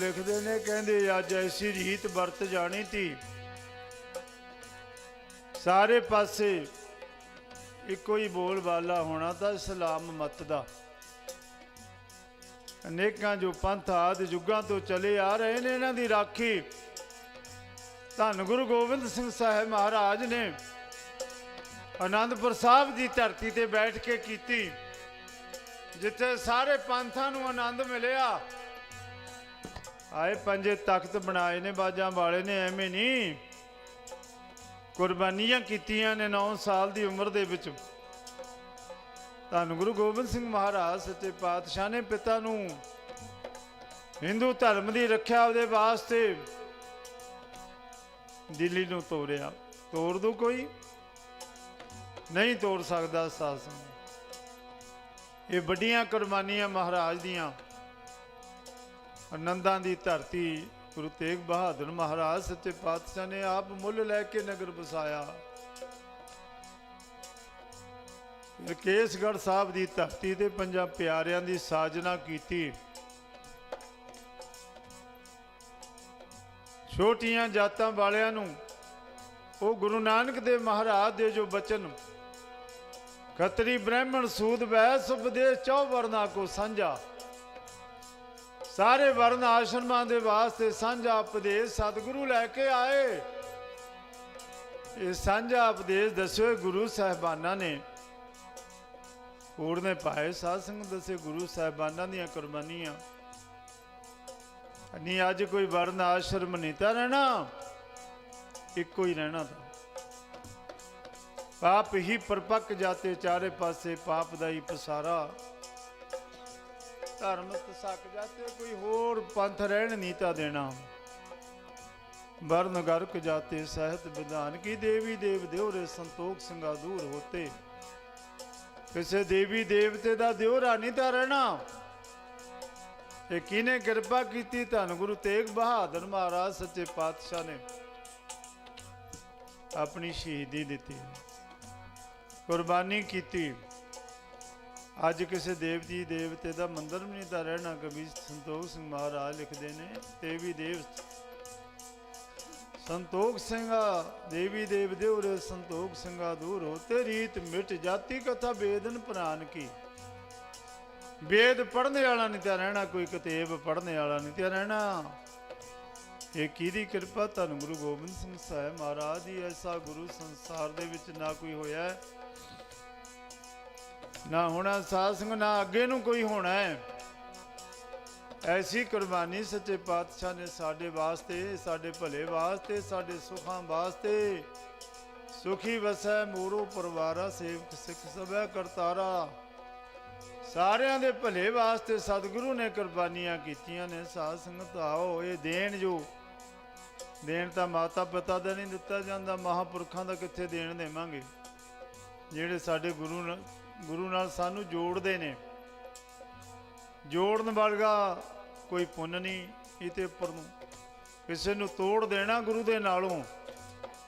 ਲਿਖਦੇ ਨੇ, ਕਹਿੰਦੇ ਅੱਜ ਐਸੀ ਰੀਤ ਵਰਤ ਜਾਣੀ ਤੀ ਸਾਰੇ ਪਾਸੇ ਇੱਕੋ ਹੀ ਬੋਲ ਬਾਲਾ ਹੋਣਾ ਤਾਂ ਇਸਲਾਮ ਮਤ ਦਾ। ਅਨੇਕਾਂ ਜੋ ਪੰਥ ਆਦਿ ਯੁੱਗਾਂ ਤੋਂ ਚਲੇ ਆ ਰਹੇ ਨੇ, ਇਹਨਾਂ ਦੀ ਰਾਖੀ ਧੰਨ ਗੁਰੂ ਗੋਬਿੰਦ ਸਿੰਘ ਸਾਹਿਬ ਮਹਾਰਾਜ ਨੇ ਆਨੰਦਪੁਰ ਸਾਹਿਬ ਦੀ ਧਰਤੀ ਤੇ ਬੈਠ ਕੇ ਕੀਤੀ, ਜਿੱਥੇ ਸਾਰੇ ਪੰਥਾਂ ਨੂੰ ਆਨੰਦ ਮਿਲਿਆ। ਆਏ ਪੰਜੇ ਤਖਤ ਬਣਾਏ ਨੇ, ਬਾਜਾਂ ਵਾਲੇ ਨੇ, ਐਵੇਂ ਨਹੀਂ। ਕੁਰਬਾਨੀਆਂ ਕੀਤੀਆਂ ਨੇ 9 ਸਾਲ ਦੀ ਉਮਰ ਦੇ ਵਿੱਚ। ਧੰਨ ਗੁਰੂ ਗੋਬਿੰਦ ਸਿੰਘ ਮਹਾਰਾਜ ਸੱਚੇ ਪਾਤਸ਼ਾਹ ਨੇ ਪਿਤਾ ਨੂੰ ਹਿੰਦੂ ਧਰਮ ਦੀ ਰੱਖਿਆ ਦੇ ਵਾਸਤੇ ਦਿੱਲੀ ਨੂੰ ਤੋਰਿਆ। ਤੋੜ ਦੋ ਕੋਈ? ਨਹੀਂ ਤੋੜ ਸਕਦਾ ਸਾਸਨ ਇਹ ਵੱਡੀਆਂ ਕੁਰਬਾਨੀਆਂ ਮਹਾਰਾਜ ਦੀਆਂ। ਆਨੰਦਾਂ ਦੀ ਧਰਤੀ, ਗੁਰੂ ਤੇਗ ਬਹਾਦਰ ਮਹਾਰਾਜ ਸੱਚੇ ਪਾਤਸ਼ਾਹ ਨੇ ਆਪ ਮੁੱਲ ਲੈ ਕੇ ਨਗਰ ਵਸਾਇਆ। ਫਿਰ ਸਾਹਿਬ ਦੀ ਧਰਤੀ ਤੇ ਪੰਜਾਂ ਪਿਆਰਿਆਂ ਦੀ ਸਾਜਨਾ ਕੀਤੀ। ਛੋਟੀਆਂ ਜਾਤਾਂ ਵਾਲਿਆਂ ਨੂੰ, ਉਹ ਗੁਰੂ ਨਾਨਕ ਦੇਵ ਮਹਾਰਾਜ ਦੇ ਜੋ ਬਚਨ, ਖੱਤਰੀ ਬ੍ਰਾਹਮਣ ਸੂਦ ਵੈਸ ਉਪਦੇਸ਼ ਚੌ ਵਰਨਾ ਕੋ ਸਾਂਝਾ। ਸਾਰੇ ਵਰਨ ਆਸ਼ਰਮਾਂ ਦੇ ਵਾਸਤੇ ਸਾਂਝਾ ਉਪਦੇਸ਼ ਸਤਿਗੁਰੂ ਲੈ ਕੇ ਆਏ। ਇਹ ਸਾਂਝਾ ਉਪਦੇਸ਼ ਦੱਸਿਓ ਗੁਰੂ ਸਾਹਿਬਾਨਾਂ ਨੇ। ਕੋੜ ਨੇ ਪਾਏ ਸਾਧ ਸੰਗਤ ਦੱਸੇ ਗੁਰੂ ਸਾਹਿਬਾਨਾਂ ਦੀਆਂ ਕੁਰਬਾਨੀਆਂ। ਨਹੀਂ, ਅੱਜ ਕੋਈ ਵਰਨ ਆਸ਼ਰਮ ਨਹੀਂ ਤਾਂ ਰਹਿਣਾ। ਇੱਕੋ ਹੀ ਰਹਿਣਾ ਤਾਂ। ਪਾਪ ਹੀ ਪਰਪੱਕ ਜਾਤੇ ਚਾਰੇ ਪਾਸੇ, ਪਾਪ ਦਾ ਹੀ ਪਸਾਰਾ। ਧਰਮ ਤਸਕ ਜਾਤੇ ਕੋਈ ਹੋਰ ਪੰਥ ਰਹਿਣ ਨਹੀਂ ਤਾਂ ਦੇਣਾ। ਵਰਨ ਗਰਕ ਜਾਤੇ ਸਹਿਤ ਵਿਧਾਨ ਕੀ ਦੇਵੀ ਦੇਵ ਦਿਉਰੇ ਸੰਤੋਖ ਸਿੰਘਾ ਦੂਰ ਹੋਤੇ। ਕਿਸੇ ਦੇਵੀ ਦੇਵਤੇ ਦਾ ਦਿਉਰਾ ਨਹੀਂ ਤਾਂ ਰਹਿਣਾ। ਇਹ ਕਿਨੇ ਕਿਰਪਾ ਕੀਤੀ ਧੰਨ ਗੁਰੂ ਤੇਗ ਬਹਾਦਰ ਮਹਾਰਾਜ ਸੱਚੇ ਪਾਤਸ਼ਾਹ ਨੇ। ਆਪਣੀ ਸ਼ਹੀਦੀ ਦਿੱਤੀ। ਕੁਰਬਾਨੀ ਕੀਤੀ। ਅੱਜ ਕਿਸੇ ਦੇਵਤੀ ਦੇਵਤੇ ਦਾ ਮੰਦਰ ਵੀ ਨਹੀਂ ਤਾਂ ਰਹਿਣਾ, ਕਵੀ ਸੰਤੋਖ ਸਿੰਘ ਮਹਾਰਾਜ ਲਿਖਦੇ ਨੇ, ਦੇਵੀ ਦੇਵ ਸੰਤੋਖ ਸਿੰਘਾ, ਦੇਵੀ ਦੇਵ ਦੇ ਉਰੇ ਸੰਤੋਖ ਸਿੰਘਾ ਦੂਰ ਹੋਤੇ ਰੀਤ ਮਿਟ ਜਾਤੀ ਕਥਾ ਬੇਦਨ ਪ੍ਰਾਨ ਕੀ। ਵੇਦ ਪੜ੍ਹਨੇ ਵਾਲਾ ਨਹੀਂ ਤਾਂ ਰਹਿਣਾ, ਕੋਈ ਕਿਤਾਬ ਪੜ੍ਹਨੇ ਵਾਲਾ ਨਹੀਂ ਤਾਂ ਰਹਿਣਾ। ਇਹ ਕਿਹਦੀ ਕਿਰਪਾ ਧੰਨ ਗੁਰੂ ਗੋਬਿੰਦ ਸਿੰਘ ਸਾਹਿਬ ਮਹਾਰਾਜ ਦੀ, ਐਸਾ ਗੁਰੂ ਸੰਸਾਰ ਦੇ ਵਿੱਚ ਨਾ ਕੋਈ ਹੋਇਆ। ਨਾ ਹੋਣਾ ਸਾਧ ਸੰਗ ਨਾ ਅੱਗੇ ਨੂੰ ਕੋਈ ਹੋਣਾ ਹੈ। ਐਸੀ ਕੁਰਬਾਨੀ ਸੱਚੇ ਪਾਤਸ਼ਾਹ ਨੇ ਸਾਡੇ ਵਾਸਤੇ, ਸਾਡੇ ਭਲੇ ਵਾਸਤੇ, ਸਾਡੇ ਸੁਖਾਂ ਵਾਸਤੇ। ਸੁਖੀ ਵਸੈ ਮੋਰੋ ਪਰਵਾਰਾ, ਸੇਵਕ ਸਿੱਖ ਸਭੈ ਕਰਤਾਰਾ। ਸਾਰਿਆਂ ਦੇ ਭਲੇ ਵਾਸਤੇ ਸਤਿਗੁਰੂ ਨੇ ਕੁਰਬਾਨੀਆਂ ਕੀਤੀਆਂ ਨੇ, ਸਾਧ ਸੰਗਤ ਆਓ, ਇਹ ਦੇਣ ਜੋ। ਦੇਣ ਤਾਂ ਮਾਤਾ ਪਿਤਾ ਦਾ ਨਹੀਂ ਦਿੱਤਾ ਜਾਂਦਾ, ਮਹਾਪੁਰਖਾਂ ਦਾ ਕਿੱਥੇ ਦੇਣ ਦੇਵਾਂਗੇ? ਜਿਹੜੇ ਸਾਡੇ ਗੁਰੂ ਨਾਲ ਗੁਰੂ ਨਾਲ ਸਾਨੂੰ ਜੋੜਦੇ ਨੇ। ਜੋੜਨ ਵਰਗਾ ਕੋਈ ਪੁੰਨ ਨਹੀਂ ਇਹ ਉੱਪਰ ਨੂੰ। ਕਿਸੇ ਨੂੰ ਤੋੜ ਦੇਣਾ ਗੁਰੂ ਦੇ ਨਾਲੋਂ,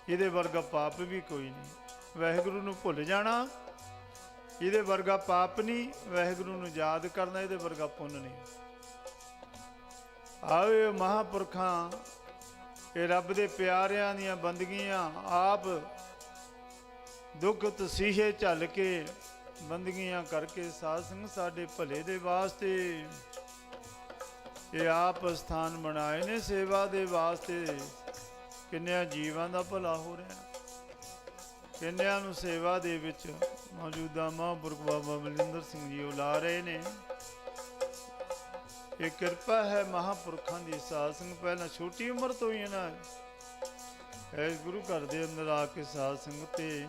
ਇਹਦੇ ਵਰਗਾ ਪਾਪ ਵੀ ਕੋਈ ਨਹੀਂ। ਵਾਹਿਗੁਰੂ ਨੂੰ ਭੁੱਲ ਜਾਣਾ, ਇਹਦੇ ਵਰਗਾ ਪਾਪ ਨਹੀਂ। ਵਾਹਿਗੁਰੂ ਨੂੰ ਯਾਦ ਕਰਨਾ ਇਹਦੇ ਵਰਗਾ ਪੁੰਨ ਨਹੀਂ। ਆਵੇ ਮਹਾਪੁਰਖਾਂ, ਇਹ ਰੱਬ ਦੇ ਪਿਆਰਿਆਂ ਦੀਆਂ ਬੰਦਗੀਆਂ ਆਪ ਦੁੱਖ ਤਸੀਹੇ ਝੱਲ ਕੇ ਬੰਦਗੀਆਂ ਕਰਕੇ ਸਾਧ ਸੰਗ ਸਾਡੇ ਭਲੇ ਦੇ ਵਾਸਤੇ। ਇਹ ਆਪ ਸਥਾਨ ਬਣਾਏ ਨੇ ਸੇਵਾ ਦੇ ਵਾਸਤੇ। ਕਿੰਨਿਆਂ ਜੀਵਾਂ ਦਾ ਭਲਾ ਹੋ ਰਿਹਾ। ਕਿੰਨਿਆਂ ਨੂੰ ਸੇਵਾ ਦੇ ਵਿੱਚ ਮੌਜੂਦਾ ਮਹਾਂਪੁਰਖ ਬਾਬਾ ਬਲਿੰਦਰ ਸਿੰਘ ਜੀ ਉਹ ਲਾ ਰਹੇ ਨੇ। ਇਹ ਕਿਰਪਾ ਹੈ ਮਹਾਂਪੁਰਖਾਂ ਦੀ। ਸਾਧ ਸੰਗ ਪਹਿਲਾਂ ਛੋਟੀ ਉਮਰ ਤੋਂ ਹੀ ਇਹਨਾਂ ਇਸ ਗੁਰੂ ਘਰ ਦੇ ਅੰਦਰ ਆ ਕੇ ਸਾਧ ਸੰਗ ਤੇ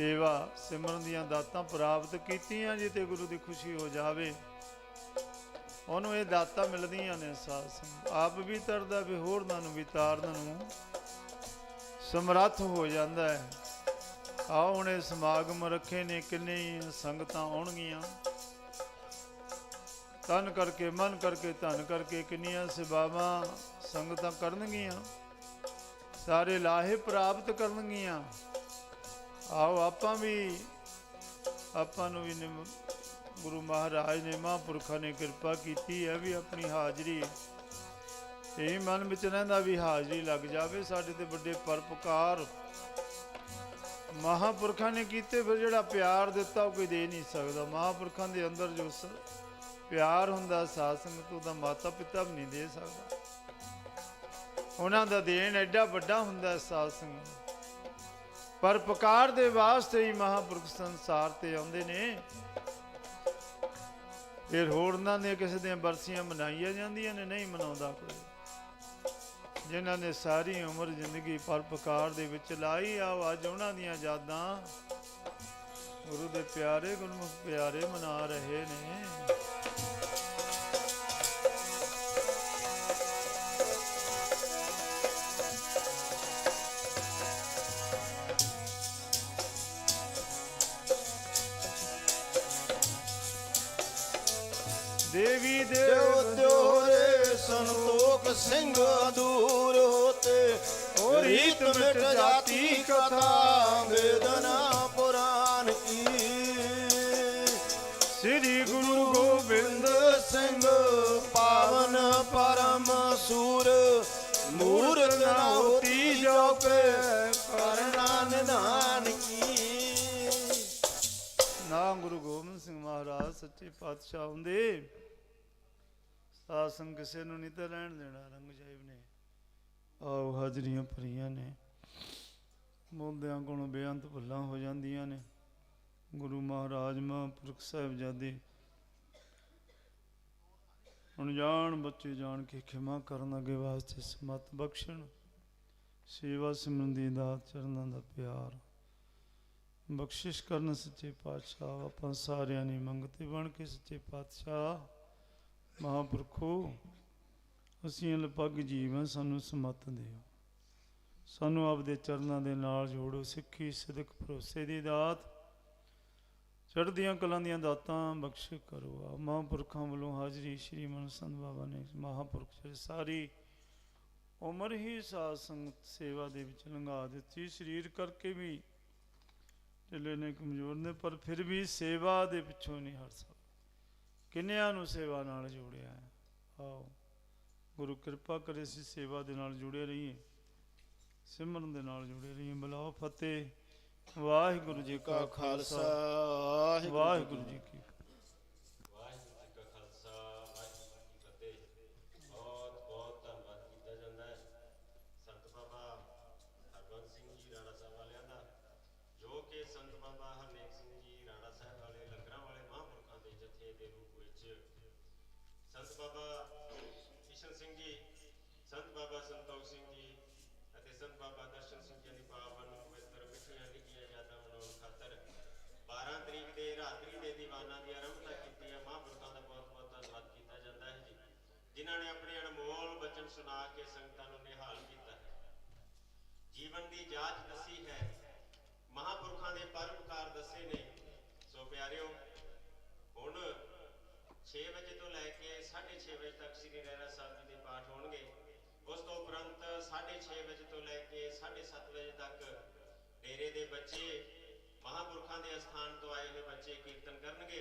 ਸੇਵਾ ਸਿਮਰਨ ਦੀਆਂ ਦਾਤਾਂ ਪ੍ਰਾਪਤ ਕੀਤੀਆਂ ਜੇ ਤੇ ਗੁਰੂ ਦੀ ਖੁਸ਼ੀ ਹੋ ਜਾਵੇ। ਉਹਨੂੰ ਇਹ ਦਾਤਾਂ ਮਿਲਦੀਆਂ ਨੇ ਸਾਧ ਸੰਗ ਆਪ ਵੀ ਤਰਦਾ, ਵੀ ਹੋਰਨਾਂ ਨੂੰ ਵੀ ਤਾਰਨ ਨੂੰ ਸਮਰੱਥ ਹੋ ਜਾਂਦਾ ਹੈ। ਆਓ ਹੁਣ ਇਹ ਸਮਾਗਮ ਰੱਖੇ ਨੇ, ਕਿੰਨੇ ਸੰਗਤਾਂ ਆਉਣਗੀਆਂ। ਤਨ ਕਰਕੇ, ਮਨ ਕਰਕੇ, ਧਨ ਕਰਕੇ ਕਿੰਨੀਆਂ ਸੇਵਾਵਾਂ ਸੰਗਤਾਂ ਕਰਨਗੀਆਂ। ਸਾਰੇ ਲਾਹੇ ਪ੍ਰਾਪਤ ਕਰਨਗੀਆਂ। ਆਓ ਆਪਾਂ ਵੀ, ਆਪਾਂ ਨੂੰ ਵੀ ਨਿਮ- ਗੁਰੂ ਮਹਾਰਾਜ ਨੇ ਮਹਾਂਪੁਰਖਾਂ ਨੇ ਕਿਰਪਾ ਕੀਤੀ ਹੈ ਵੀ ਆਪਣੀ ਹਾਜ਼ਰੀ ਇਹ ਮਨ ਵਿੱਚ ਰਹਿੰਦਾ ਵੀ ਹਾਜ਼ਰੀ ਲੱਗ ਜਾਵੇ ਸਾਡੇ ਤੇ ਵੱਡੇ ਪਰਪਕਾਰ ਮਹਾਂਪੁਰਖਾਂ ਨੇ ਕੀਤੇ, ਫਿਰ ਜਿਹੜਾ ਪਿਆਰ ਦਿੱਤਾ ਉਹ ਕੋਈ ਦੇ ਨਹੀਂ ਸਕਦਾ। ਮਹਾਂਪੁਰਖਾਂ ਦੇ ਅੰਦਰ ਜੋ ਪਿਆਰ ਹੁੰਦਾ ਸਾਧ ਸੰਗਤ ਉਹਦਾ ਮਾਤਾ ਪਿਤਾ ਵੀ ਨਹੀਂ ਦੇ ਸਕਦਾ। ਉਹਨਾਂ ਦਾ ਦੇਣ ਐਡਾ ਵੱਡਾ ਹੁੰਦਾ ਹੈ ਸਾਧ ਸੰਗਤ ਪਰ ਪੁਕਾਰ ਦੇ ਵਾਸਤੇ ਹੀ ਮਹਾਂਪੁਰਖ ਸੰਸਾਰ ਤੇ ਆਉਂਦੇ ਨੇ। ਫਿਰ ਹੋਰਨਾਂ ਨੇ ਕਿਸੇ ਦੀਆਂ ਬਰਸੀਆਂ ਮਨਾਈਆਂ ਜਾਂਦੀਆਂ ਨੇ, ਨਹੀਂ ਮਨਾਉਂਦਾ ਕੋਈ। ਜਿਨ੍ਹਾਂ ਨੇ ਸਾਰੀ ਉਮਰ ਜ਼ਿੰਦਗੀ ਪਰਪਕਾਰ ਦੇ ਵਿੱਚ ਲਾਈ ਆ ਅੱਜ ਉਹਨਾਂ ਦੀਆਂ ਯਾਦਾਂ ਗੁਰੂ ਦੇ ਪਿਆਰੇ ਗੁਰਮੁਖ ਪਿਆਰੇ ਮਨਾ ਰਹੇ ਨੇ। ਦੇਵ ਦੇਵ ਦਿਓਰੇ ਸੰਤੋਖ ਸਿੰਘ ਦੂਰ ਹੋਤੇ ਔਰ ਰੀਤ ਮਿਟ ਜਾਤੀ ਕਥਾ ਵੇਦਨਾ ਪੁਰਾਨ ਕੀ। ਸ੍ਰੀ ਗੁਰੂ ਗੋਬਿੰਦ ਸਿੰਘ ਪਾਵਨ ਪਰਮ ਸੂਰ ਮੂਰਤ ਨਾ ਹੋਤੀ ਜੋ ਕੇ ਕਰਨਾ ਨਿਧਾਨ ਕੀ। ਨਾ ਗੁਰੂ ਗੋਬਿੰਦ ਸਿੰਘ ਮਹਾਰਾਜ ਸੱਚੇ ਪਾਤਸ਼ਾਹ ਹੁੰਦੇ। ਸਾਧ ਕਿਸੇ ਨੂੰ ਨਹੀਂ ਤਾਂ ਰਹਿਣ ਦੇਣਾ, ਰੰਗ ਸਾਹਿਬ ਨੇ। ਆਓ ਹਾਜ਼ਰੀਆਂ ਭਰੀਆਂ ਨੇ। ਬੋਲਦਿਆਂ ਕੋਲੋਂ ਬੇਅੰਤ ਭੁੱਲਾਂ ਹੋ ਜਾਂਦੀਆਂ ਨੇ। ਗੁਰੂ ਮਹਾਰਾਜ ਮਹਾਂਪੁਰਖ ਸਾਹਿਬਜ਼ਾਦੇ। ਅਣਜਾਣ ਬੱਚੇ ਜਾਣ ਕੇ ਖਿਮਾ ਕਰਨ ਅੱਗੇ ਵਾਸਤੇ ਸਮਤ ਬਖਸ਼ਣ। ਸੇਵਾ ਸਿਮਰਨ ਦੀ ਦਾਤ ਚਰਨਾਂ ਦਾ ਪਿਆਰ। ਬਖਸ਼ਿਸ਼ ਕਰਨ ਸੱਚੇ ਪਾਤਸ਼ਾਹ, ਆਪਾਂ ਸਾਰਿਆਂ ਨੇ ਮੰਗਤੇ ਬਣ ਕੇ ਸੱਚੇ ਪਾਤਸ਼ਾਹ। ਮਹਾਂਪੁਰਖੋ, ਅਸੀਂ ਲਪੱਗ ਜੀਵ ਹਾਂ, ਸਾਨੂੰ ਸਮਤ ਦਿਓ। ਸਾਨੂੰ ਆਪਦੇ ਚਰਨਾਂ ਦੇ ਨਾਲ ਜੋੜੋ, ਸਿੱਖੀ, ਸਿਦਕ, ਭਰੋਸੇ ਦੀ ਦਾਤ। ਚੜ੍ਹਦੀਆਂ ਕਲਾਂ ਦੀਆਂ ਦਾਤਾਂ ਬਖਸ਼ ਕਰੋ ਆ ਮਹਾਂਪੁਰਖਾਂ ਵੱਲੋਂ ਹਾਜ਼ਰੀ ਸ਼੍ਰੀ ਮਨ ਸੰਤ ਬਾਬਾ ਨੇ ਮਹਾਂਪੁਰਖ ਜੀ ਸਾਰੀ ਉਮਰ ਹੀ ਸਾਧ ਸੰਗਤ ਸੇਵਾ ਦੇ ਵਿੱਚ ਲੰਘਾ ਦਿੱਤੀ। ਸਰੀਰ ਕਰਕੇ ਵੀ, ਢਿੱਲੇ ਨੇ ਕਮਜ਼ੋਰ ਨੇ, ਪਰ ਫਿਰ ਵੀ ਸੇਵਾ ਦੇ ਪਿੱਛੋਂ ਨਹੀਂ ਹਟ ਸਕਦਾ। ਕਿੰਨਿਆਂ ਨੂੰ ਸੇਵਾ ਨਾਲ ਜੋੜਿਆ ਹੈ? ਆਓ ਗੁਰੂ ਕਿਰਪਾ ਕਰੇ ਸੀ ਸੇਵਾ ਦੇ ਨਾਲ ਜੁੜੇ ਰਹੀਏ ਸਿਮਰਨ ਦੇ ਨਾਲ ਜੁੜੇ ਰਹੀਏ। ਬਲਾਓ ਫਤਿਹ। ਵਾਹਿਗੁਰੂ ਜੀ ਕਾ ਖਾਲਸਾ। ਵਾਹਿਗੁਰੂ ਜੀ ਕੀ ਸੰਤ ਬਾਬਾ ਕਿਸ਼ਨ ਸਿੰਘ ਜੀ ਸੰਤ ਬਾਬਾ ਸੰਤੋਖ ਸਿੰਘ ਜੀ ਅਤੇ ਸੰਤ ਬਾਬਾ ਦਰਸ਼ਨ ਸਿੰਘ ਜੀ ਦੀ ਪਾਵਨ ਪਵਿੱਤਰ ਮਿੱਠੀਆਂ ਲਿਖੀਆਂ ਯਾਦਾਂ ਮਨਾਉਣ ਖਾਤਰ 12 ਤਰੀਕ ਦੇ ਰਾਤਰੀ ਦੇ ਦੀਵਾਨਾਂ ਦੀ ਆਰੰਭਤਾ ਕੀਤੀ ਹੈ ਮਹਾਂਪੁਰਖਾਂ ਦਾ ਬਹੁਤ ਬਹੁਤ ਧੰਨਵਾਦ ਕੀਤਾ ਜਾਂਦਾ ਹੈ ਜੀ ਜਿਨ੍ਹਾਂ ਨੇ ਆਪਣੇ ਅਨਮੋਲ ਬਚਨ ਸੁਣਾ ਕੇ ਸੰਗਤਾਂ ਨੂੰ ਨਿਹਾਲ ਕੀਤਾ ਜੀਵਨ ਦੀ ਜਾਂਚ ਦੱਸੀ ਹੈ ਮਹਾਂਪੁਰਖਾਂ ਦੇ ਪਰਉਪਕਾਰ ਦੱਸੇ ਨੇ ਸੋ ਪਿਆਰਿਓ ਹੁਣ 6 ਵਜੇ ਤੋਂ ਲੈ ਕੇ 6:30 ਵਜੇ ਤੱਕ ਸ੍ਰੀ ਰਹਿਰਾ ਸਾਹਿਬ ਜੀ ਦੇ ਪਾਠ ਹੋਣਗੇ। ਉਸ ਤੋਂ ਉਪਰੰਤ 6:30 ਵਜੇ ਤੋਂ ਲੈ ਕੇ 7:30 ਵਜੇ ਤੱਕ ਡੇਰੇ ਦੇ ਬੱਚੇ ਮਹਾਂਪੁਰਖਾਂ ਦੇ ਅਸਥਾਨ ਤੋਂ ਆਏ ਹੋਏ ਬੱਚੇ ਕੀਰਤਨ ਕਰਨਗੇ।